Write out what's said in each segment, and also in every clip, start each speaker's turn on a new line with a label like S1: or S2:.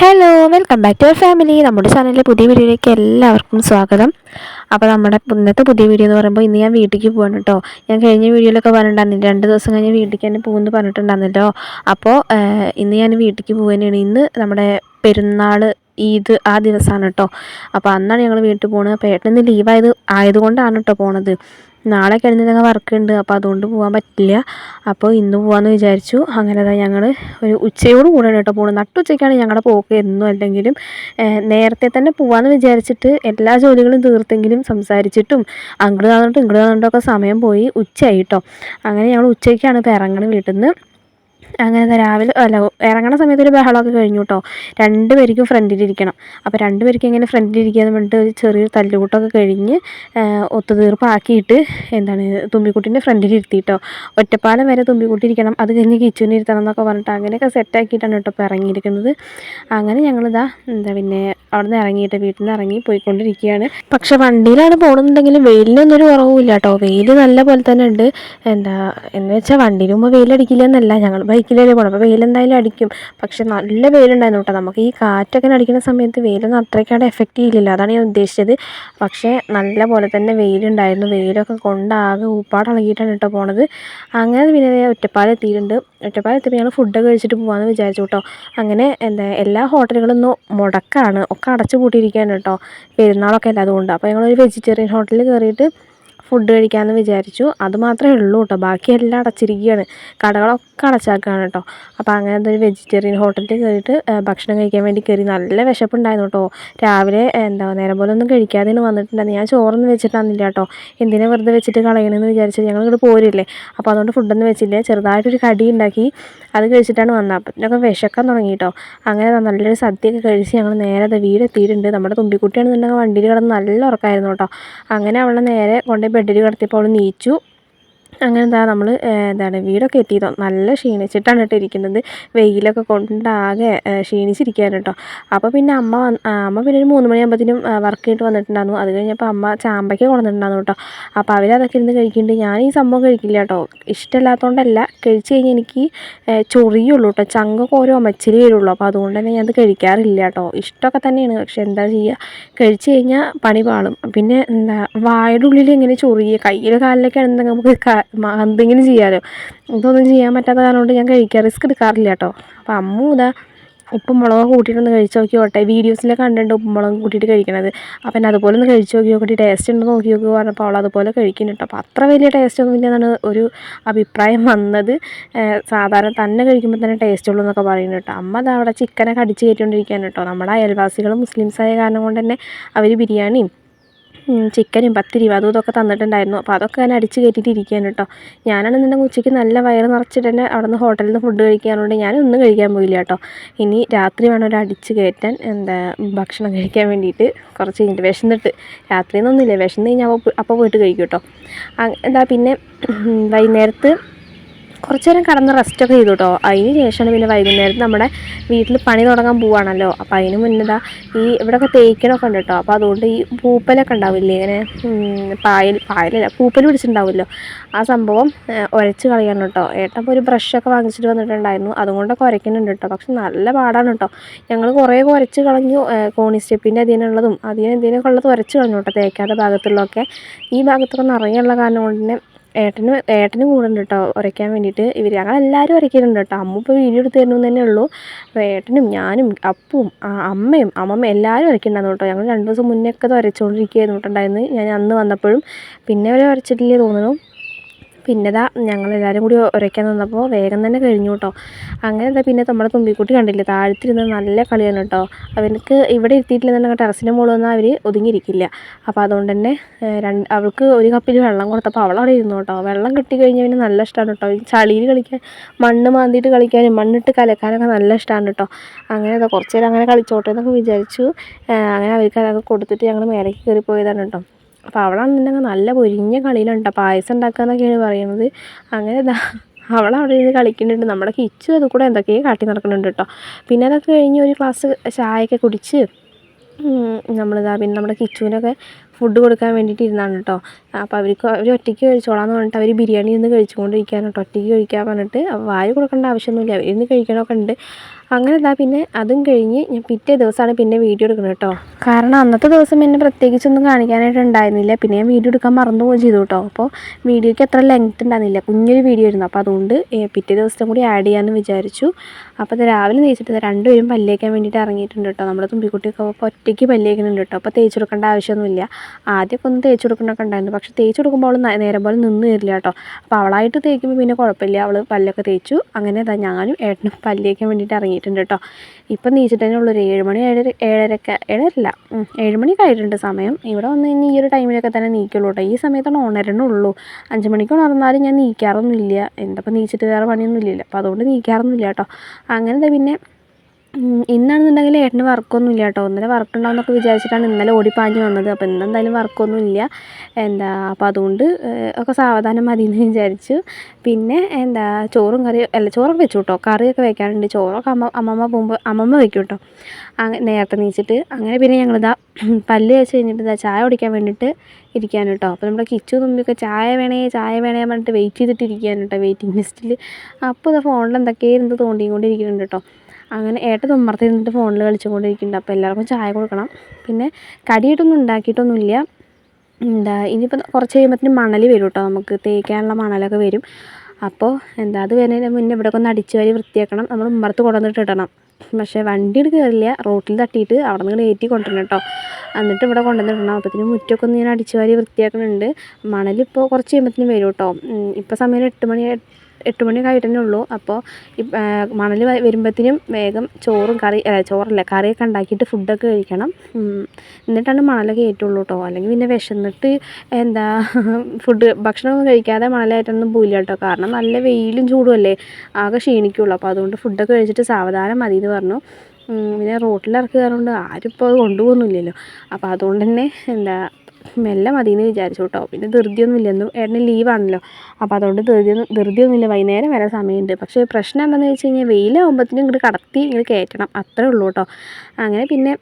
S1: Hello welcome back to our family നമ്മുടെ ചാനലിലെ പുതിയ വീഡിയോയിലേക്ക് എല്ലാവർക്കും സ്വാഗതം. അപ്പോൾ നമ്മുടെ ഇന്നത്തെ പുതിയ വീഡിയോ എന്ന് പറയുമ്പോൾ ഇന്ന് ഞാൻ വീട്ടിലേക്ക് പോകണം കേട്ടോ. ഞാൻ കഴിഞ്ഞ വീഡിയോയിലൊക്കെ പറഞ്ഞിട്ടുണ്ടായിരുന്നു രണ്ട് ദിവസം കഴിഞ്ഞ് വീട്ടിലേക്ക് തന്നെ പോകുമെന്ന് പറഞ്ഞിട്ടുണ്ടായിരുന്നല്ലോ അപ്പോൾ ഇന്ന് ഞാൻ വീട്ടിലേക്ക് പോകുന്നതാണ് ഇന്ന് നമ്മുടെ പെരുന്നാൾ ഈദ് ആ ദിവസമാണ് കേട്ടോ. അപ്പോൾ അന്നാണ് ഞങ്ങൾ വീട്ടിൽ പോകുന്നത്. അപ്പോൾ ഏട്ടൻ ഇന്ന് ലീവായത് ആയതുകൊണ്ടാണ് കേട്ടോ പോണത്. നാളെ കഴിഞ്ഞ വർക്ക് ഉണ്ട് അപ്പോൾ അതുകൊണ്ട് പോകാൻ പറ്റില്ല. അപ്പോൾ ഇന്ന് പോകാമെന്ന് വിചാരിച്ചു. അങ്ങനെ തന്നെ ഞങ്ങൾ ഒരു ഉച്ചയോട് കൂടെ കേട്ടോ പോകുന്നത് നട്ടുച്ചയ്ക്കാണ് ഞങ്ങളുടെ പോക്ക്. എന്നും അല്ലെങ്കിലും നേരത്തെ തന്നെ പോകാമെന്ന് വിചാരിച്ചിട്ട് എല്ലാ ജോലികളും തീർത്തെങ്കിലും സംസാരിച്ചിട്ടും അങ്ങോട്ട് തന്നിട്ടും ഇങ്ങോട്ട് തന്നിട്ടൊക്കെ സമയം പോയി ഉച്ചയായി കേട്ടോ. അങ്ങനെ ഞങ്ങൾ ഉച്ചയ്ക്കാണ് ഇപ്പോൾ ഇറങ്ങണത് വീട്ടിൽ നിന്ന് അങ്ങനെ രാവിലെ അല്ല ഇറങ്ങണ സമയത്ത് ഒരു ബഹളമൊക്കെ കഴിഞ്ഞു കേട്ടോ രണ്ട് പേർക്കും ഫ്രണ്ടിലിരിക്കണം അപ്പോൾ രണ്ട് പേർക്കും ഇങ്ങനെ ഫ്രണ്ടിലിരിക്കാന്ന് പറഞ്ഞിട്ട് ഒരു ചെറിയൊരു തല്ലുകൂട്ടമൊക്കെ കഴിഞ്ഞ് ഒത്തുതീർപ്പാക്കിയിട്ട് എന്താണ് തുമ്പിക്കുട്ടീന്റെ ഫ്രണ്ടിലിരുത്തിയിട്ടോ ഒറ്റപ്പാലം വരെ തുമ്പിക്കുട്ടി ഇരിക്കണം. അത് കഴിഞ്ഞ് കിച്ചുവിന് ഇരുത്തണം എന്നൊക്കെ പറഞ്ഞിട്ട് അങ്ങനെയൊക്കെ സെറ്റാക്കിയിട്ടാണ് കേട്ടോ ഇപ്പോൾ ഇറങ്ങിയിരിക്കുന്നത്. അങ്ങനെ ഞങ്ങളിതാ എന്താ പിന്നെ അവിടെ നിന്ന് ഇറങ്ങിയിട്ട് വീട്ടിൽ നിന്ന് ഇറങ്ങി പോയിക്കൊണ്ടിരിക്കുകയാണ്. പക്ഷെ വണ്ടിയിലാണ് പോകണമെന്നുണ്ടെങ്കിലും വെയിലിനൊന്നും ഒരു കുറവുമില്ല കേട്ടോ വെയിൽ നല്ല പോലെ തന്നെ ഉണ്ട്. എന്താ എന്ന് വെച്ചാൽ വണ്ടിയിൽ മുമ്പ് വെയിലടിക്കില്ല എന്നല്ല. ഞങ്ങൾ ബൈക്കിലല്ലേ പോകണം അപ്പോൾ വെയിലെന്തായാലും അടിക്കും. പക്ഷെ നല്ല വെയിലുണ്ടായിരുന്നു കേട്ടോ. നമുക്ക് ഈ കാറ്റൊക്കെ അടിക്കുന്ന സമയത്ത് വെയിലൊന്നും അത്രയ്ക്കാണ്ട് എഫക്റ്റ് ചെയ്യില്ല അതാണ് ഞാൻ ഉദ്ദേശിച്ചത്. പക്ഷേ നല്ല പോലെ തന്നെ വെയിലുണ്ടായിരുന്നു. വെയിലൊക്കെ കൊണ്ടാകെ ഊപ്പാട് ഇളകിയിട്ടാണ് കേട്ടോ പോണത്. അങ്ങനെ പിന്നെ ഒറ്റപ്പാലം എത്തിയിട്ടുണ്ട്. ഒറ്റപ്പാലം എത്തിയപ്പോൾ ഞങ്ങൾ ഫുഡൊക്കെ കഴിച്ചിട്ട് പോകാമെന്ന് വിചാരിച്ചു കേട്ടോ. അങ്ങനെ എന്താ എല്ലാ ഹോട്ടലുകളും ഒന്നും മുടക്കാണ്. ഒക്കെ അടച്ചു പൂട്ടിയിരിക്കുകയാണ് കേട്ടോ. പെരുന്നാളൊക്കെ അല്ലാതുകൊണ്ട് അപ്പോൾ ഞങ്ങളൊരു വെജിറ്റേറിയൻ ഹോട്ടലിൽ കയറിയിട്ട് ഫുഡ് കഴിക്കാമെന്ന് വിചാരിച്ചു. അത് മാത്രമേ ഉള്ളൂ കേട്ടോ ബാക്കി എല്ലാം അടച്ചിരിക്കുകയാണ് കടകളൊക്കെ അടച്ചാക്കുകയാണ് കേട്ടോ അപ്പോൾ അങ്ങനത്തെ ഒരു വെജിറ്റേറിയൻ ഹോട്ടലിൽ കയറിയിട്ട് ഭക്ഷണം കഴിക്കാൻ വേണ്ടി കയറി നല്ല വിശപ്പുണ്ടായിരുന്നു കേട്ടോ രാവിലെ എന്താ നേരം പോലെ ഒന്നും കഴിക്കാതെയാണ് വന്നിട്ടുണ്ടായിരുന്നു. ഞാൻ ചോറൊന്നും വെച്ചിട്ടാന്നില്ല കേട്ടോ എന്തിനാ വെറുതെ വെച്ചിട്ട് കളയണമെന്ന് വിചാരിച്ചത് ഞങ്ങൾ ഇങ്ങോട്ട് പോരില്ലേ. അപ്പോൾ അതുകൊണ്ട് ഫുഡൊന്നും വെച്ചില്ല. ചെറുതായിട്ടൊരു കടി ഉണ്ടാക്കി. അത് കഴിച്ചിട്ടാണ് വന്നത്. അപ്പം ഇതിനൊക്കെ വിശക്കാൻ തുടങ്ങി കേട്ടോ അങ്ങനെ നല്ലൊരു സദ്യയൊക്കെ കഴിച്ച് ഞങ്ങൾ നേരെ വീടെത്തിയിട്ടുണ്ട്. നമ്മുടെ തുമ്പിക്കുട്ടിയാണെന്നുണ്ടെങ്കിൽ വണ്ടിയിൽ കിടന്ന് നല്ല ഉറക്കമായിരുന്നു കേട്ടോ അങ്ങനെ അവളെ നേരെ കൊണ്ടുപോയി ബെഡിൽ കിടത്തിയപ്പോൾ അവൾ നീച്ചു. അങ്ങനെ എന്താ നമ്മൾ എന്താണ് വീടൊക്കെ എത്തിയതോ? നല്ല ക്ഷീണിച്ചിട്ടാണ് കേട്ടോ ഇരിക്കുന്നത്. വെയിലൊക്കെ കൊണ്ടാകെ ക്ഷീണിച്ചിരിക്കുകയാണ് കേട്ടോ. അപ്പോൾ പിന്നെ അമ്മ അമ്മ പിന്നെ ഒരു മൂന്ന് മണിയാകുമ്പോഴത്തേനും വർക്ക് ചെയ്തിട്ട് വന്നിട്ടുണ്ടായിരുന്നു. അത് കഴിഞ്ഞപ്പോൾ അമ്മ ചാമ്പയ്ക്ക കൊണ്ടുവന്നിട്ടുണ്ടായിരുന്നു കേട്ടോ. അപ്പോൾ അവരതൊക്കെ ഇരുന്ന് കഴിക്കുന്നുണ്ട്. ഞാൻ ഈ സംഭവം കഴിക്കില്ല കേട്ടോ. ഇഷ്ടമില്ലാത്തതുകൊണ്ടല്ല കഴിച്ച് കഴിഞ്ഞാൽ എനിക്ക് ചൊറിയുള്ളൂ കേട്ടോ. ചങ്കൊക്കെ ഓരോ അമ്മച്ചിരി വരുള്ളൂ. അപ്പോൾ അതുകൊണ്ട് തന്നെ ഞാൻ അത് കഴിക്കാറില്ല കേട്ടോ. ഇഷ്ടമൊക്കെ തന്നെയാണ്. പക്ഷെ എന്താ ചെയ്യുക കഴിച്ച് കഴിഞ്ഞാൽ പണി പാളും. പിന്നെ എന്താ വായുടെ ഉള്ളിൽ എങ്ങനെ ചൊറിയുക കയ്യിൽ കാലിലൊക്കെ ആണെന്നുണ്ടെങ്കിൽ നമുക്ക് എന്തെങ്കിലും ചെയ്യാമല്ലോ ഇതൊന്നും ചെയ്യാൻ പറ്റാത്ത കാരണം കൊണ്ട് ഞാൻ കഴിക്കാൻ റിസ്ക് എടുക്കാറില്ല കേട്ടോ അപ്പം അമ്മു ഇതാ ഉപ്പും മുളക് കൂട്ടിയിട്ടൊന്ന് കഴിച്ച് നോക്കി നോട്ടെ വീഡിയോസിൽ കണ്ടിട്ടുണ്ട് ഉപ്പും മുളകും കൂട്ടിയിട്ട് കഴിക്കണത്. അപ്പം എന്നെ അതുപോലെ ഒന്ന് കഴിച്ച് നോക്കി നോക്കിയിട്ട് ടേസ്റ്റ് ഉണ്ടോ നോക്കി നോക്കി പറഞ്ഞപ്പോൾ അവൾ അതുപോലെ കഴിക്കുന്നുണ്ട് അപ്പോൾ അത്ര വലിയ ടേസ്റ്റ് ഒന്നും ഇല്ലെന്നാണ് ഒരു അഭിപ്രായം വന്നത്. സാധാരണ തന്നെ കഴിക്കുമ്പോൾ തന്നെ ടേസ്റ്റ് ഉള്ളൂ എന്നൊക്കെ പറയുന്നു കേട്ടോ അമ്മ അത് അവിടെ ചിക്കനൊക്കെ അടിച്ച് കയറ്റിക്കൊണ്ടിരിക്കുകയാണ് കേട്ടോ നമ്മുടെ അയൽവാസികൾ മുസ്ലിംസായ കാരണം കൊണ്ട് തന്നെ അവർ ബിരിയാണിയും ചിക്കനും പത്തിരിയും അതും ഇതൊക്കെ തന്നിട്ടുണ്ടായിരുന്നു. അപ്പോൾ അതൊക്കെ ഞാൻ അടിച്ച് കയറ്റിയിട്ട് ഇരിക്കുകയാണ് കേട്ടോ ഞാനാണെന്നുണ്ടെങ്കിൽ ഉച്ചയ്ക്ക് നല്ല വയറ് നിറച്ചിട്ട് തന്നെ അവിടെ നിന്ന് ഹോട്ടലിൽ നിന്ന് ഫുഡ് കഴിക്കാനുണ്ട് ഞാനൊന്നും കഴിക്കാൻ പോയില്ല കേട്ടോ. ഇനി രാത്രി വേണം ഒരു അടിച്ച് കയറ്റാൻ എന്താ ഭക്ഷണം കഴിക്കാൻ വേണ്ടിയിട്ട് കുറച്ച് കഴിഞ്ഞിട്ട് വിശന്നിട്ട്. രാത്രി എന്നൊന്നുമില്ല വിശന്ന് കഴിഞ്ഞാൽ അപ്പോൾ പോയിട്ട് കഴിക്കും കേട്ടോ. എന്താ പിന്നെ വൈകുന്നേരത്ത് കുറച്ച് നേരം കടന്ന് റെസ്റ്റൊക്കെ ചെയ്തു കേട്ടോ അതിന് ശേഷമാണ് പിന്നെ വൈകുന്നേരം നമ്മുടെ വീട്ടിൽ പണി തുടങ്ങാൻ പോവാണല്ലോ. അപ്പോൾ അതിന് മുന്നേ ഈ ഇവിടെയൊക്കെ തേക്കണൊക്കെ ഉണ്ട് കേട്ടോ. അപ്പോൾ അതുകൊണ്ട് ഈ പൂപ്പലൊക്കെ ഉണ്ടാവില്ലേ? ഇങ്ങനെ പായൽ പായലല്ല പൂപ്പൽ പിടിച്ചിട്ടുണ്ടാവുമല്ലോ. ആ സംഭവം ഉരച്ച് കളയണം കേട്ടോ. ഏട്ടപ്പോൾ ഒരു ബ്രഷൊക്കെ വാങ്ങിച്ചിട്ട് വന്നിട്ടുണ്ടായിരുന്നു. അതുകൊണ്ടൊക്കെ ഉരയ്ക്കുന്നുണ്ട് കേട്ടോ. പക്ഷെ നല്ല പാടാണ് കേട്ടോ. ഞങ്ങൾ കുറേ ഉരച്ച് കളഞ്ഞു കോണി സ്റ്റെപ്പിന്റെ അതിനുള്ളതും അതിന് എന്തിനൊക്കെ ഉള്ളത് ഉരച്ച് കളഞ്ഞു കേട്ടോ തേക്കാത്ത ഭാഗത്തുള്ളതൊക്കെ. ഈ ഭാഗത്തൊക്കെ നിറയുള്ള കാരണം കൊണ്ട് തന്നെ ഏട്ടന് ഏട്ടനും കൂടെ ഉണ്ട് കേട്ടോ ഉരയ്ക്കാൻ വേണ്ടിയിട്ട് ഇവർ ഞങ്ങളെല്ലാവരും ഉരയ്ക്കുന്നുണ്ട് കേട്ടോ അമ്മ ഇപ്പോൾ വീഡിയോ എടുത്ത് തരുന്നു തന്നെ ഉള്ളൂ. അപ്പോൾ ഏട്ടനും ഞാനും അപ്പും അമ്മയും അമ്മമ്മ എല്ലാവരും ഉരയ്ക്കുന്നുണ്ടായിരുന്നു കേട്ടോ ഞങ്ങൾ രണ്ട് ദിവസം മുന്നേ ഒക്കെ ഉരച്ചുകൊണ്ടിരിക്കുകയായിരുന്നു കേട്ടോ ഞാൻ അന്ന് വന്നപ്പോഴും. പിന്നെ വരെ ഉരച്ചിട്ടില്ലേ തോന്നുന്നു. പിന്നെ ഇതാ ഞങ്ങളെല്ലാവരും കൂടി ഉരയ്ക്കാൻ നിന്നപ്പോൾ വേഗം തന്നെ കഴിഞ്ഞു കേട്ടോ അങ്ങനെ എന്താ പിന്നെ നമ്മുടെ തുമ്പിക്കുട്ടി കണ്ടില്ലേ താഴത്തിരുന്ന് നല്ല കളിയാണ് കേട്ടോ അവർക്ക് ഇവിടെ ഇരുത്തിയിട്ടില്ലെന്നുണ്ടെങ്കിൽ ടെറസിന്റെ മുകളിൽ വന്നാൽ അവർ ഒതുങ്ങിയിരിക്കില്ല. അപ്പോൾ അതുകൊണ്ട് തന്നെ രണ്ട് അവൾക്ക് ഒരു കപ്പിൽ വെള്ളം കൊടുത്തപ്പോൾ അവൾ അവിടെ ഇരുന്നു കേട്ടോ വെള്ളം കിട്ടി കഴിഞ്ഞാൽ പിന്നെ നല്ല ഇഷ്ടമാണ് കേട്ടോ ചളിയിൽ കളിക്കാൻ മണ്ണ് മാന്തിയിട്ട് കളിക്കാനും മണ്ണിട്ട് കലക്കാനൊക്കെ നല്ല ഇഷ്ടമാണ് കേട്ടോ അങ്ങനെ അതാ കുറച്ച് നേരം അങ്ങനെ കളിച്ചോട്ടെ എന്നൊക്കെ വിചാരിച്ചു. അങ്ങനെ അവർക്ക് അതൊക്കെ കൊടുത്തിട്ട് ഞങ്ങൾ മേലേക്ക് കയറി പോയതാണ് കേട്ടോ അപ്പോൾ അവളാണെന്നുണ്ടെങ്കിൽ നല്ല പൊരിഞ്ഞ കളിയിലുണ്ട്. പായസം ഉണ്ടാക്കുക എന്നൊക്കെയാണ് പറയുന്നത്. അങ്ങനെ ഇതാ അവിടെ ഇരുന്ന് കളിക്കുന്നുണ്ട്. നമ്മുടെ കിച്ചു അത് കൂടെ എന്തൊക്കെയോ കാട്ടി നടക്കുന്നുണ്ട് കേട്ടോ. പിന്നെ അതൊക്കെ കഴിഞ്ഞ് ഒരു ഗ്ലാസ് ചായയൊക്കെ കുടിച്ച് നമ്മളിതാ പിന്നെ നമ്മുടെ കിച്ചുവിനൊക്കെ ഫുഡ് കൊടുക്കാൻ വേണ്ടിയിട്ട് ഇരുന്നാണ് കേട്ടോ. അപ്പോൾ അവർക്ക് അവർ ഒറ്റയ്ക്ക് കഴിച്ചോളാന്ന് പറഞ്ഞിട്ട് അവർ ബിരിയാണി ഇന്ന് കഴിച്ചുകൊണ്ടിരിക്കുകയാണ് കേട്ടോ. ഒറ്റയ്ക്ക് കഴിക്കാൻ പറഞ്ഞിട്ട് വായ കൊടുക്കേണ്ട ആവശ്യമൊന്നുമില്ല. അവർ ഇന്ന് കഴിക്കണമൊക്കെ ഉണ്ട്. അങ്ങനെ ഇതാ പിന്നെ അതും കഴിഞ്ഞ് ഞാൻ പിറ്റേ ദിവസമാണ് പിന്നെ വീഡിയോ എടുക്കുന്നത് കേട്ടോ. കാരണം അന്നത്തെ ദിവസം എന്നെ പ്രത്യേകിച്ചൊന്നും കാണിക്കാനായിട്ട് ഉണ്ടായിരുന്നില്ല. പിന്നെ ഞാൻ വീഡിയോ എടുക്കാൻ മറന്നു പോവുകയും ചെയ്തു കേട്ടോ. അപ്പോൾ വീഡിയോയ്ക്ക് അത്ര ലെങ്ത് ഉണ്ടായിരുന്നില്ല. കുഞ്ഞൊരു വീഡിയോ ആയിരുന്നു. അപ്പോൾ അതുകൊണ്ട് പിറ്റേ ദിവസം കൂടി ആഡ് ചെയ്യാമെന്ന് വിചാരിച്ചു. അപ്പോൾ രാവിലെ തേച്ചിട്ട് രണ്ടുപേരും പല്ലേക്കാൻ വേണ്ടിയിട്ട് ഇറങ്ങിയിട്ടുണ്ട് കേട്ടോ. നമ്മുടെ തുമ്പിക്കുട്ടിയൊക്കെ ഒറ്റയ്ക്ക് പല്ലേക്കുന്നുണ്ട് കേട്ടോ. അപ്പോൾ തേച്ചെടുക്കേണ്ട ആവശ്യമൊന്നുമില്ല. ആദ്യമൊക്കെ ഒന്ന് തേച്ച് കൊടുക്കണമൊക്കെ ഉണ്ടായിരുന്നു. പക്ഷേ തേച്ച് കൊടുക്കുമ്പോൾ അവൾ നേരം പോലെ നിന്ന് തരില്ല കേട്ടോ. അപ്പോൾ അവളായിട്ട് തേക്കുമ്പോൾ പിന്നെ കുഴപ്പമില്ല. അവൾ പല്ലൊക്കെ തേച്ചു. അങ്ങനെ ഇതാ ഞാനും ഏട്ടനും പല്ലേക്കാൻ വേണ്ടിയിട്ട് ഇറങ്ങിയിട്ടുണ്ട് കേട്ടോ. ഇപ്പം നീച്ചിട്ട് തന്നെ ഉള്ളൊരു ഏഴ് മണി ഏഴര ഏഴരക്ക ഏഴരല്ല ഏഴുമണി ഏഴ് മണിയൊക്കെ ആയിട്ടുണ്ട് സമയം. ഇവിടെ വന്ന് കഴിഞ്ഞാൽ ഈ ഒരു ടൈമിലൊക്കെ തന്നെ നീക്കുള്ളൂ കേട്ടോ. ഈ സമയത്താണ് ഉണരണുള്ളൂ അഞ്ച് മണിക്ക് ഉണർന്നാലും ഞാൻ നീക്കാറൊന്നുമില്ല. ഇപ്പം നീച്ചിട്ട് വേറെ പണിയൊന്നും ഇല്ലല്ലോ അപ്പോൾ അതുകൊണ്ട് നീക്കാറൊന്നുമില്ല കേട്ടോ. അങ്ങനെ പിന്നെ ഇന്നാണെന്നുണ്ടെങ്കിൽ ഏട്ടന് വർക്കൊന്നും ഇല്ല കേട്ടോ. ഇന്നലെ വർക്ക് ഉണ്ടാവുമെന്നൊക്കെ വിചാരിച്ചിട്ടാണ് ഇന്നലെ ഓടിപ്പാഞ്ഞ് വന്നത്. അപ്പോൾ ഇന്നെന്തായാലും വർക്കൊന്നും ഇല്ല എന്താ അപ്പോൾ അതുകൊണ്ട് ഒക്കെ സാവധാനം മതി എന്ന് വിചാരിച്ചു. പിന്നെ എന്താ ചോറും കറിയും അല്ല ചോറൊക്കെ വെച്ചു കേട്ടോ. കറിയൊക്കെ വെക്കാനുണ്ട് ചോറൊക്കെ അമ്മ അമ്മമ്മ പോകുമ്പോൾ അമ്മമ്മ വെക്കും കേട്ടോ. അങ്ങനെ നേരത്തെ നീച്ചിട്ട്. അങ്ങനെ പിന്നെ ഞങ്ങളിതാ പല്ല് വെച്ച് കഴിഞ്ഞിട്ട് ഇതാ ചായ കുടിക്കാൻ വേണ്ടിയിട്ട് ഇരിക്കാൻ കേട്ടോ. അപ്പോൾ നമ്മുടെ കിച്ചു തുമ്പിയൊക്കെ ചായ വേണേ ചായ വേണേ പറഞ്ഞിട്ട് വെയിറ്റ് ചെയ്തിട്ട് ഇരിക്കുകയാണ് കേട്ടോ വെയിറ്റിംഗ് ലിസ്റ്റിൽ അപ്പോൾ ഇതാ ഫോണിൽ എന്തൊക്കെയോ തോണ്ടിയും തോണ്ടിക്കൊണ്ടിരിക്കുന്നുണ്ട് കേട്ടോ. അങ്ങനെ ഏട്ട തുമ്മർത്ത് ഇരുന്നിട്ട് ഫോണിൽ കളിച്ചുകൊണ്ടിരിക്കുന്നുണ്ട്. അപ്പോൾ എല്ലാവർക്കും ചായ കൊടുക്കണം. പിന്നെ കടിയായിട്ടൊന്നും ഉണ്ടാക്കിയിട്ടൊന്നുമില്ല. എന്താ ഇനിയിപ്പോൾ കുറച്ച് കഴിയുമ്പോഴത്തേന് മണൽ വരും കേട്ടോ. നമുക്ക് തേക്കാനുള്ള മണലൊക്കെ വരും. അപ്പോൾ എന്താ അത് വരുന്നതിന് മുന്നേ ഇവിടെ ഒന്ന് അടിച്ച് വാരി വൃത്തിയാക്കണം. നമ്മൾ ഉമ്മറത്ത് കൊണ്ടുവന്നിട്ട് ഇടണം. പക്ഷേ വണ്ടി എടുത്ത് കയറില്ല റോട്ടിൽ തട്ടിയിട്ട് അവിടെ നിന്ന് കയറ്റി കൊണ്ടുവരണം കേട്ടോ. എന്നിട്ട് ഇവിടെ കൊണ്ടുവന്നിടണം. അപ്പോഴത്തേനും മുറ്റമൊക്കെ ഒന്ന് ഞാൻ അടിച്ച് വാരി വൃത്തിയാക്കുന്നുണ്ട് മണലിപ്പോൾ കുറച്ച് കഴിയുമ്പോഴത്തേനും വരും കേട്ടോ. ഇപ്പോൾ സമയം എട്ട് മണി എട്ട് മണി ഉള്ളൂ. അപ്പോൾ മണൽ വരുമ്പോഴത്തേനും വേഗം ചോറും കറി ചോറല്ല കറിയൊക്കെ ഉണ്ടാക്കിയിട്ട് ഫുഡൊക്കെ കഴിക്കണം. എന്നിട്ടാണ് മണലൊക്കെ ഏറ്റുള്ളൂ കേട്ടോ അല്ലെങ്കിൽ പിന്നെ വിശന്നിട്ട് എന്താ ഫുഡ് ഭക്ഷണമൊന്നും കഴിക്കാതെ മണലായിട്ടൊന്നും പോയില്ല കേട്ടോ കാരണം നല്ല വെയിലും ചൂടുമല്ലേ ആകെ ക്ഷീണിക്കുള്ളൂ. അപ്പോൾ അതുകൊണ്ട് ഫുഡൊക്കെ കഴിച്ചിട്ട് സാവധാനം മതി എന്ന് പറഞ്ഞു. പിന്നെ റോട്ടിലിറക്കി കയറുകൊണ്ട് ആരും ഇപ്പോൾ അത് കൊണ്ടുപോകുന്നില്ലല്ലോ. അപ്പോൾ അതുകൊണ്ട് തന്നെ എന്താ മെല്ലെ മതി എന്ന് വിചാരിച്ചു കേട്ടോ. പിന്നെ ധൃതിയൊന്നും ഇല്ലെന്നും ഏട്ടന് ലീവാണല്ലോ അപ്പോൾ അതുകൊണ്ട് ധൃതിയൊന്നും ഇല്ല വൈകുന്നേരം വരാൻ സമയമുണ്ട്. പക്ഷേ പ്രശ്നം എന്താണെന്ന് വെച്ച് കഴിഞ്ഞാൽ വെയിലാകുമ്പോഴത്തേനും ഇങ്ങോട്ട് കടത്തി ഇങ്ങോട്ട് കയറ്റണം. അത്രേ ഉള്ളൂ കേട്ടോ. അങ്ങനെ പിന്നെ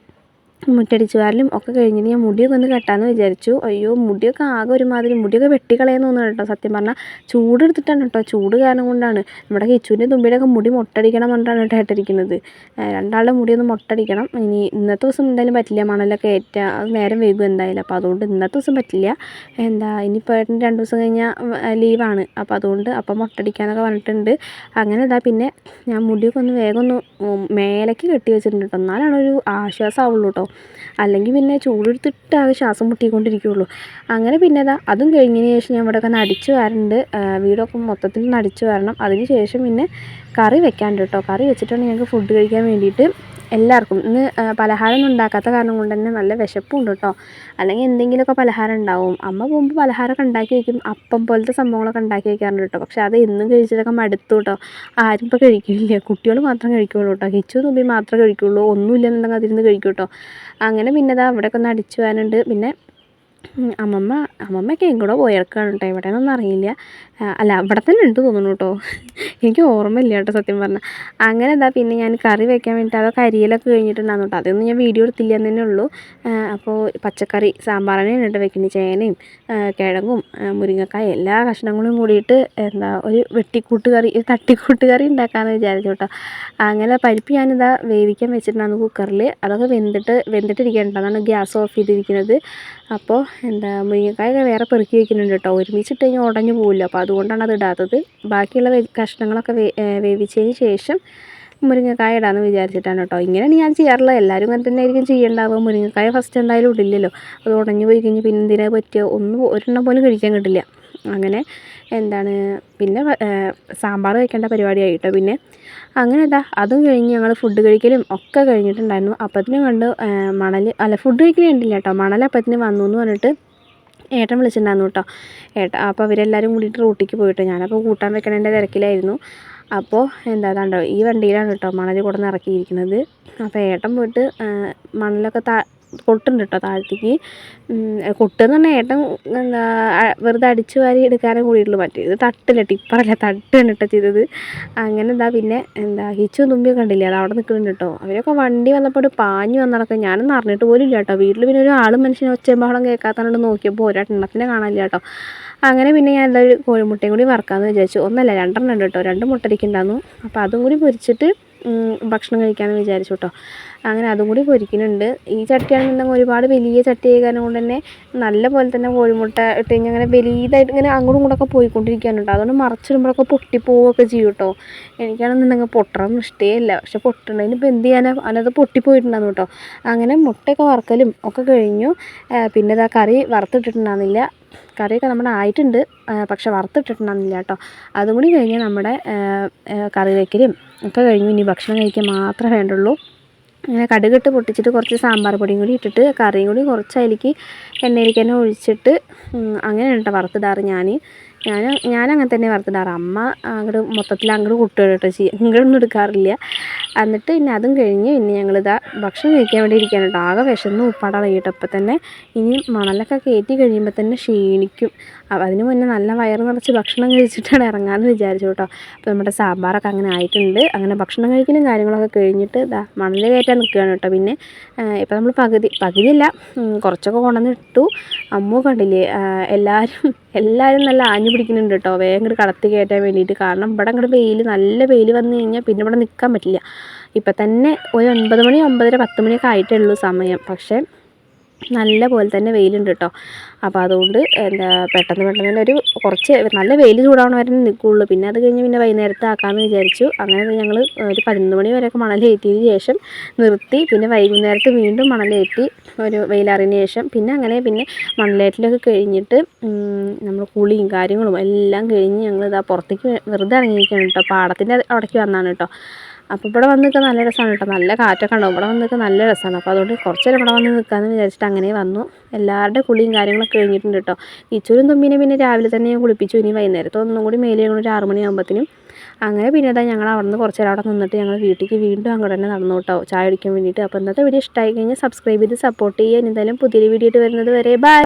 S1: മുറ്റടിച്ച് വാരലും ഒക്കെ കഴിഞ്ഞിട്ട് ഞാൻ മുടിയൊക്കെ ഒന്ന് കെട്ടാമെന്ന് വിചാരിച്ചു. അയ്യോ മുടിയൊക്കെ ആകെ ഒരുമാതിരി മുടിയൊക്കെ വെട്ടിക്കളയാന്ന് തോന്നുന്നു കേട്ടോ. സത്യം പറഞ്ഞാൽ ചൂടെടുത്തിട്ടാണ് കേട്ടോ. ചൂട് കാരണം കൊണ്ടാണ്. നമ്മുടെ കിച്ചുവിന്റെ തുമ്പിയുടെയൊക്കെ മുടി മുട്ടടിക്കണം പറഞ്ഞിട്ടാണ് കേട്ടോ ഇട്ടിരിക്കുന്നത്. രണ്ടാളുടെ മുടിയൊന്ന് മുട്ടടിക്കണം. ഇനി ഇന്നത്തെ ദിവസം എന്തായാലും പറ്റില്ല. മണലൊക്കെ ഏറ്റ അത് നേരം വൈകും എന്തായാലും. അപ്പോൾ അതുകൊണ്ട് ഇന്നത്തെ ദിവസം പറ്റില്ല. എന്താ ഇനിയിപ്പോൾ ഏട്ടൻ രണ്ട് ദിവസം കഴിഞ്ഞാൽ ലീവാണ്. അപ്പോൾ അതുകൊണ്ട് അപ്പം മുട്ടടിക്കാനൊക്കെ പറഞ്ഞിട്ടുണ്ട്. അങ്ങനെ ഇതാ പിന്നെ ഞാൻ മുടിയൊക്കെ ഒന്ന് വേഗം ഒന്ന് മേലേക്ക് കെട്ടി വെച്ചിട്ടുണ്ട് കേട്ടോ. എന്നാലാണ് ഒരു ആശ്വാസമാവുള്ളൂ കേട്ടോ. അല്ലെങ്കിൽ പിന്നെ ചൂടെടുത്തിട്ട് ആകെ ശ്വാസം മുട്ടിക്കൊണ്ടിരിക്കുകയുള്ളൂ അങ്ങനെ പിന്നെ അതാ അതും കഴിഞ്ഞതിന് ശേഷം ഞാൻ ഇവിടെ ഒന്ന് അടിച്ചു വീടൊക്കെ മൊത്തത്തിൽ ഒന്ന് അടിച്ചു വാരണം. അതിന് ശേഷം പിന്നെ കറി വെക്കാണ്ട് കേട്ടോ. കറി വെച്ചിട്ടാണ് ഞങ്ങൾക്ക് ഫുഡ് കഴിക്കാൻ വേണ്ടിയിട്ട് എല്ലാവർക്കും. ഇന്ന് പലഹാരം പലഹാരമൊന്നും ഉണ്ടാക്കാത്ത കാരണം കൊണ്ട് തന്നെ നല്ല വിശപ്പുണ്ട് കേട്ടോ. അല്ലെങ്കിൽ എന്തെങ്കിലുമൊക്കെ പലഹാരം ഉണ്ടാവും. അമ്മ പോകുമ്പോൾ പലഹാരമൊക്കെ ഉണ്ടാക്കി വയ്ക്കും അപ്പം പോലത്തെ സംഭവങ്ങളൊക്കെ ഉണ്ടാക്കി വയ്ക്കാറുണ്ട് കേട്ടോ. പക്ഷെ അത് എന്നും കഴിച്ചിട്ടൊക്കെ മടുത്തു കേട്ടോ. ആരും ഇപ്പോൾ കഴിക്കില്ല. കുട്ടികൾ മാത്രം കഴിക്കുള്ളൂ കേട്ടോ. കിച്ചു തുമ്പി മാത്രമേ കഴിക്കുള്ളൂ. ഒന്നുമില്ലെന്നുണ്ടെങ്കിൽ അതിരുന്ന് കഴിക്കും കേട്ടോ. അങ്ങനെ പിന്നെ ഇതാ അവിടെയൊക്കെ ഒന്ന് അടിച്ചു പോകാനുണ്ട്. പിന്നെ അമ്മമ്മ അമ്മമ്മയൊക്കെ എങ്ങോട്ടോ പോയേക്കാണ് കേട്ടോ എവിടെയെന്നൊന്നും അറിയില്ല. അല്ല ഇവിടെ തന്നെ ഉണ്ട് തോന്നുന്നു കേട്ടോ എനിക്ക് ഓർമ്മയില്ല കേട്ടോ സത്യം പറഞ്ഞാൽ അങ്ങനെ എന്താ പിന്നെ ഞാൻ കറി വെക്കാൻ വേണ്ടിയിട്ട് അതൊക്കെ അരിയലൊക്കെ കഴിഞ്ഞിട്ടുണ്ടായിരുന്നു കേട്ടോ അതൊന്നും ഞാൻ വീഡിയോ എടുത്തില്ല എന്ന് തന്നെ ഉള്ളൂ. അപ്പോൾ പച്ചക്കറി സാമ്പാറിനാണ് കേട്ടോ വെക്കുന്നത്. ചേനയും കിഴങ്ങും മുരിങ്ങക്കായ എല്ലാ കഷ്ണങ്ങളും കൂടിയിട്ട് എന്താ ഒരു വെട്ടിക്കൂട്ട് കറി തട്ടിക്കൂട്ട് കറി ഉണ്ടാക്കാമെന്ന് വിചാരിച്ചു കേട്ടോ അങ്ങനെ പരിപ്പ് ഞാനിതാ വേവിക്കാൻ വെച്ചിട്ടുണ്ടായിരുന്നു കുക്കറിൽ അതൊക്കെ വെന്തിട്ട് വെന്തിട്ടിരിക്കുന്നുണ്ട് അതാണ് ഗ്യാസ് ഓഫ് ചെയ്തിരിക്കുന്നത്. അപ്പോൾ എന്താ മുരിങ്ങക്കായ വേറെ പെറുക്കി വെക്കുന്നുണ്ട് കേട്ടോ. ഒരുമിച്ചിട്ട് കഴിഞ്ഞാൽ ഉടഞ്ഞു പോകില്ല അപ്പോൾ അതുകൊണ്ടാണ് അത് ഇടാത്തത്. ബാക്കിയുള്ള കഷ്ണങ്ങളൊക്കെ വേവിച്ചതിന് ശേഷം മുരിങ്ങക്കായ ഇടാമെന്ന് വിചാരിച്ചിട്ടാണ് കേട്ടോ. ഇങ്ങനെയാണ് ഞാൻ ചെയ്യാറുള്ളത്. എല്ലാവരും അങ്ങനെ തന്നെ ആയിരിക്കും ചെയ്യേണ്ടാവുക. മുരിങ്ങക്കായ ഫസ്റ്റ് എന്തായാലും ഇടില്ലല്ലോ. അത് ഉടഞ്ഞു പോയി കഴിഞ്ഞ് പിന്നെ എന്തിനാ പറ്റുക ഒന്നും ഒരെണ്ണം പോലും കഴിക്കാൻ കിട്ടില്ല. അങ്ങനെ എന്താണ് പിന്നെ സാമ്പാർ വയ്ക്കേണ്ട പരിപാടിയായിട്ടോ. പിന്നെ അങ്ങനെ എന്താ അതും കഴിഞ്ഞ് ഞങ്ങൾ ഫുഡ് കഴിക്കലും ഒക്കെ കഴിഞ്ഞിട്ടുണ്ടായിരുന്നു. അപ്പത്തിനും കണ്ട് മണൽ അല്ല ഫുഡ് കഴിക്കൽ കണ്ടില്ല കേട്ടോ മണൽ അപ്പത്തിന് വന്നു എന്ന് പറഞ്ഞിട്ട് ഏട്ടൻ വിളിച്ചിട്ടുണ്ടായിരുന്നു കേട്ടോ ഏട്ടൻ അപ്പോൾ അവരെല്ലാവരും കൂടിയിട്ട് റൂട്ടിക്ക് പോയിട്ട് ഞാനപ്പോൾ കൂട്ടാൻ വെക്കണതിന്റെ തിരക്കിലായിരുന്നു. അപ്പോൾ എന്താ കണ്ടോ ഈ വണ്ടിയിലാണ് കേട്ടോ മണൽ കൊണ്ടുവന്ന് ഇറക്കിയിരിക്കുന്നത്. അപ്പോൾ ഏട്ടൻ പോയിട്ട് മണലൊക്കെ താ കൊട്ടുണ്ട് കേട്ടോ താഴത്തേക്ക്. കൊട്ടെന്ന് പറഞ്ഞാൽ ഏട്ടൻ എന്താ വെറുതെ അടിച്ചു വാരി എടുക്കാനേ കൂടിയിട്ടുള്ളൂ. മറ്റേത് തട്ടില്ല ടിപ്പറല്ല തട്ടാണ് കേട്ടോ ചെയ്തത്. അങ്ങനെ എന്താ പിന്നെ എന്താ ഹിച്ചും തുമ്പിയും കണ്ടില്ലേ? അത് അവിടെ നിൽക്കുന്നുണ്ട് കേട്ടോ. അവരൊക്കെ വണ്ടി വന്നപ്പോൾ പാഞ്ഞു വന്നടക്കം ഞാനൊന്നും അറിഞ്ഞിട്ട് പോലും ഇല്ല കേട്ടോ. വീട്ടിൽ പിന്നെ ഒരു ആളും മനുഷ്യനെ ബഹളം കേൾക്കാത്തതുകൊണ്ട് നോക്കിയപ്പോൾ ഒരെണ്ണത്തിനെ കാണാനില്ല കേട്ടോ. അങ്ങനെ പിന്നെ ഞാൻ എന്താ ഒരു കോഴിമുട്ടയും കൂടി വറക്കാമെന്ന് വിചാരിച്ചു. ഒന്നല്ല രണ്ടെണ്ണം ഉണ്ട് കേട്ടോ. രണ്ട് മുട്ട ഇരിക്കുന്നുണ്ടായിരുന്നു അപ്പോൾ അതും കൂടി പൊരിച്ചിട്ട് ഭക്ഷണം കഴിക്കാമെന്ന് വിചാരിച്ചു കേട്ടോ അങ്ങനെ അതും കൂടി പൊരിക്കുന്നുണ്ട്. ഈ ചട്ടിയാണെന്നുണ്ടെങ്കിൽ ഒരുപാട് വലിയ ചട്ടി ആയത് കൊണ്ട് തന്നെ നല്ല പോലെ തന്നെ കോഴിമുട്ട ഇട്ട് കഴിഞ്ഞാൽ അങ്ങനെ വലിയതായിട്ട് ഇങ്ങനെ അങ്ങോട്ടും ഇങ്ങോട്ടൊക്കെ പോയിക്കൊണ്ടിരിക്കാനുണ്ട് അതുകൊണ്ട് മറച്ചിടുമ്പോഴൊക്കെ പൊട്ടിപ്പോവുകയൊക്കെ ചെയ്യും കേട്ടോ. എനിക്കാണെന്നുണ്ടെങ്കിൽ പൊട്ടണം ഇഷ്ടേ ഇല്ല പക്ഷെ പൊട്ടണതിന് ഇപ്പോൾ എന്ത് ചെയ്യാനാണ് അതിനകത്ത് പൊട്ടിപ്പോയിട്ടുണ്ടാകും കേട്ടോ. അങ്ങനെ മുട്ടയൊക്കെ വറക്കലും ഒക്കെ കഴിഞ്ഞു. പിന്നെ ഇതാ കറി വറുത്തിട്ടിട്ടുണ്ടാകുന്നില്ല കറിയൊക്കെ നമ്മുടെ ആയിട്ടുണ്ട്. പക്ഷെ വറുത്തിട്ടിട്ടുണ്ടാകുന്നില്ല കേട്ടോ. അതും കൂടി കഴിഞ്ഞ് നമ്മുടെ കറി വയ്ക്കലും ഒക്കെ കഴിഞ്ഞു. ഇനി ഭക്ഷണം കഴിക്കാൻ മാത്രമേ വേണ്ടുള്ളൂ. അങ്ങനെ കടുകിട്ട് പൊട്ടിച്ചിട്ട് കുറച്ച് സാമ്പാർ പൊടിയും കൂടി ഇട്ടിട്ട് കറിയും കൂടി കുറച്ച് അതിലേക്ക് എണ്ണയിലേക്ക് തന്നെ ഒഴിച്ചിട്ട് അങ്ങനെയാണ് കേട്ടോ വറുത്തിടാറ് ഞാൻ ഞാൻ ഞാൻ അങ്ങനെ തന്നെ വറുത്തിടാറ്. അമ്മ അങ്ങോട്ട് മൊത്തത്തിൽ അങ്ങോട്ട് കുട്ടികൾ കേട്ടോ ചെയ്യുക ഇങ്ങോട്ടൊന്നും എടുക്കാറില്ല. എന്നിട്ട് പിന്നെ അതും കഴിഞ്ഞ് പിന്നെ ഞങ്ങളിതാ ഭക്ഷണം കഴിക്കാൻ വേണ്ടി ഇരിക്കാൻ ആകെ വിശന്ന് ഉപ്പാടാണ് കേട്ടോ. അപ്പം തന്നെ ഇനി മണലൊക്കെ കയറ്റി കഴിയുമ്പോൾ തന്നെ ക്ഷീണിക്കും. അതിന് മുന്നേ നല്ല വയറ് നിറച്ച് ഭക്ഷണം കഴിച്ചിട്ടാണ് ഇറങ്ങാമെന്ന് വിചാരിച്ചു കേട്ടോ. അപ്പോൾ നമ്മുടെ സാമ്പാറൊക്കെ അങ്ങനെ ആയിട്ടുണ്ട്. അങ്ങനെ ഭക്ഷണം കഴിക്കലും കാര്യങ്ങളൊക്കെ കഴിഞ്ഞിട്ട് ഇതാ മണൽ കയറ്റാൻ നിൽക്കുകയാണ് കേട്ടോ. പിന്നെ ഇപ്പോൾ നമ്മൾ പകുതി പകുതിയില്ല കുറച്ചൊക്കെ കൊണ്ടുവന്ന് ഇട്ടു. അമ്മ കണ്ടില്ലേ എല്ലാവരും എല്ലാവരും നല്ല ആഞ്ഞു പിടിക്കുന്നുണ്ട് കേട്ടോ. വേഗം കടത്തി കയറ്റാൻ വേണ്ടിയിട്ട്. കാരണം ഇവിടെ അങ്ങോട്ട് വെയിൽ നല്ല വെയിൽ വന്നു കഴിഞ്ഞാൽ പിന്നെ ഇവിടെ നിൽക്കാൻ പറ്റില്ല. ഇപ്പം തന്നെ ഒരു ഒൻപത് മണി ഒമ്പതര പത്ത് മണിയൊക്കെ ആയിട്ടേ ഉള്ളൂ സമയം. പക്ഷേ നല്ല പോലെ തന്നെ വെയിലുണ്ട് കേട്ടോ. അപ്പോൾ അതുകൊണ്ട് എന്താ പെട്ടെന്ന് പെട്ടെന്ന് തന്നെ ഒരു കുറച്ച് നല്ല വെയിൽ ചൂടാവണ വരെ നിൽക്കുകയുള്ളൂ പിന്നെ അത് കഴിഞ്ഞ് പിന്നെ വൈകുന്നേരത്തെ ആക്കാമെന്ന് വിചാരിച്ചു. അങ്ങനെ ഞങ്ങൾ ഒരു പതിനൊന്ന് മണി വരെയൊക്കെ മണലേറ്റിയതിന് ശേഷം നിർത്തി. പിന്നെ വൈകുന്നേരത്ത് വീണ്ടും മണലേറ്റി ഒരു വെയിലറിന് ശേഷം പിന്നെ അങ്ങനെ പിന്നെ മണലേറ്റിലൊക്കെ കഴിഞ്ഞിട്ട് നമ്മൾ കുളിയും കാര്യങ്ങളും എല്ലാം കഴിഞ്ഞ് ഞങ്ങൾ ഇതാ പുറത്തേക്ക് വെറുതെ ഇറങ്ങിയിരിക്കുകയാണ് കേട്ടോ. പാടത്തിന്റെ അവിടേക്ക് വന്നാണ് കേട്ടോ. അപ്പോൾ ഇവിടെ വന്ന് നിൽക്കാൻ നല്ല രസമാണ് കേട്ടോ. നല്ല കാറ്റൊക്കെ ഉണ്ടാവും. ഇവിടെ വന്ന് നിൽക്കാൻ നല്ല രസമാണ്. അപ്പോൾ അതുകൊണ്ട് കുറച്ച് നേരം ഇവിടെ വന്ന് നിൽക്കാമെന്ന് വിചാരിച്ചിട്ട് അങ്ങനെ വന്നു. എല്ലാവരുടെ കുളിയും കാര്യങ്ങളൊക്കെ കഴിഞ്ഞിട്ടുണ്ട് കേട്ടോ. ഇച്ചൂരും തുമ്പിനെ പിന്നെ രാവിലെ തന്നെ ഞാൻ കുളിപ്പിച്ചു. ഇനി വൈകുന്നേരത്തെ ഒന്നും കൂടി മേലെ ഞങ്ങൾ ഒരു ആറ് മണിയാകുമ്പോഴത്തേനും അങ്ങനെ പിന്നെ അതാ ഞങ്ങൾ അവിടെ നിന്ന് കുറച്ച് നേരം അവിടെ നിന്നിട്ട് ഞങ്ങൾ വീട്ടിലേക്ക് വീണ്ടും അങ്ങോട്ട് തന്നെ നടന്നു കേട്ടോ. ചായ കുടിക്കാൻ വേണ്ടിയിട്ട്. അപ്പോൾ ഇന്നത്തെ വീഡിയോ ഇഷ്ടമായി കഴിഞ്ഞാൽ സബ്സ്ക്രൈബ് ചെയ്ത് സപ്പോർട്ട് ചെയ്യാൻ എന്തായാലും പുതിയൊരു വീഡിയോ ആയിട്ട് വരുന്നത് വരെ. ബൈ